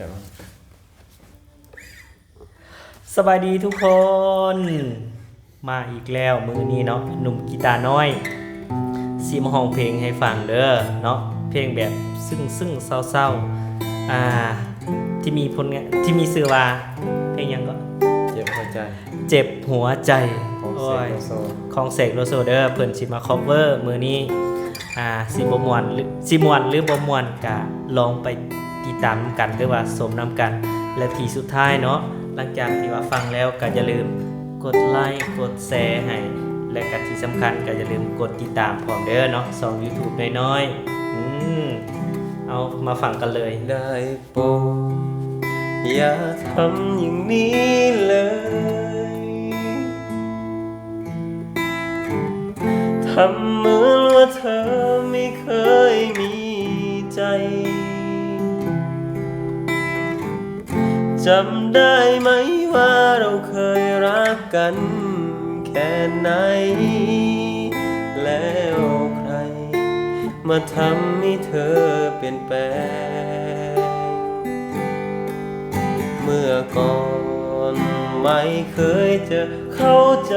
แต่ว่าสบายดีทุกคน มาอีกแล้วมือนี้เนาะหนุ่มกีตาร์น้อยซีมาห้องเพลงให้ฟังเด้อเนาะเพลงแบบซึ่งซึ่งเศร้าๆอ่าที่มีผลงานที่มีชื่อว่าเพลงหยังก็เจ็บหัวใจ เจ็บหัวใจของเซโอ้ยโลโซของเสกโลโซเดอร์เพิ่นสิมา cover มือนี้อ่าสิบ่ม่วนหรือสิม่วนหรือบ่ม่วนก็ลองไป ติดตามนำกันหรือว่าสมนำกัน และที่สุดท้ายเนาะหลังจากที่ว่าฟังแล้วก็อย่าลืมกดไลค์กดแชร์ให้และก็ที่สำคัญก็อย่าลืมกดติดตามพร้อมเด้อเนาะสอง YouTube น้อยๆอืมเอามาฟังกันเลยได้โปรดอย่าทำอย่างนี้เลยทำเหมือนว่าเธอไม่เคยมีใจ จำได้ไหมว่าเราเคยรักกันแค่ไหน แล้วใคร มาทำให้เธอเปลี่ยนแปลง เมื่อก่อนไม่เคยจะเข้าใจ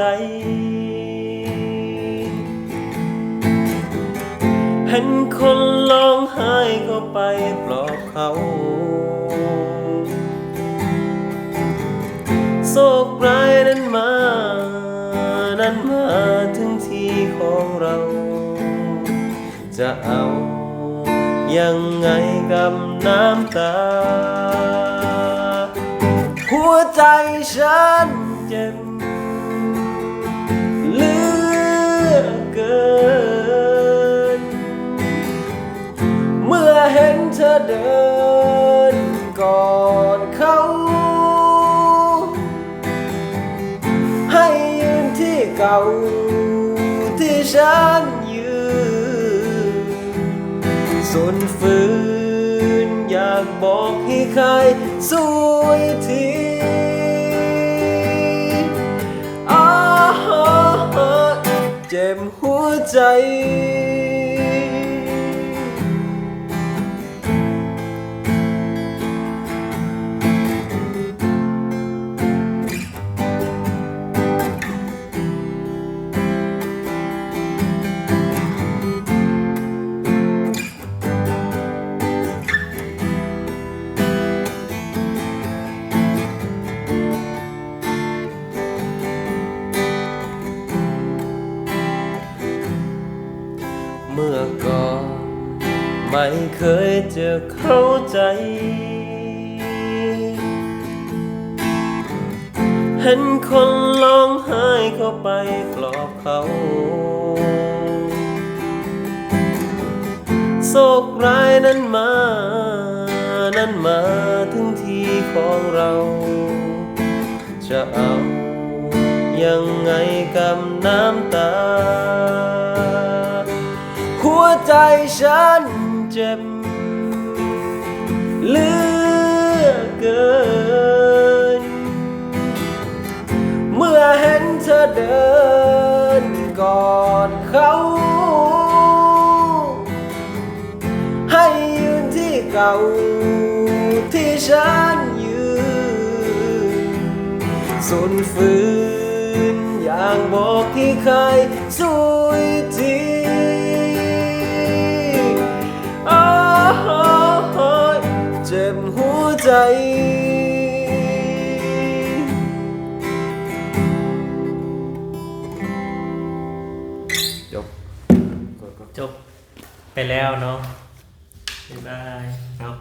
เห็นคนร้องไห้ก็ไปปลอบเขา ของเรา จะเอายังไงกับน้ำตา หัวใจฉันเจ็บเลือเกิน เมื่อเห็นเธอเดิน ฉันยืนส่วนฝืนอยากบอกให้ใครสวยทีอ้าเจ็บหัวใจ ก่อนไม่เคยจะเข้าใจ เห็นคนร้องไห้เข้าไปปลอบเขาโศกร้ายนั้นมา นั้นมาถึงที่ของเรา จะเอายังไงกับน้ำตา ใจฉันเจ็บเลือเกิน เมื่อเห็นเธอเดินก่อนเขา ให้ยืนที่เก่าที่ฉันยืนสุนฝืนอยากบอกที่ใครสวยที จ็บหัวใจ จบจบไปแล้วเนาะบ๊ายบายเนาะ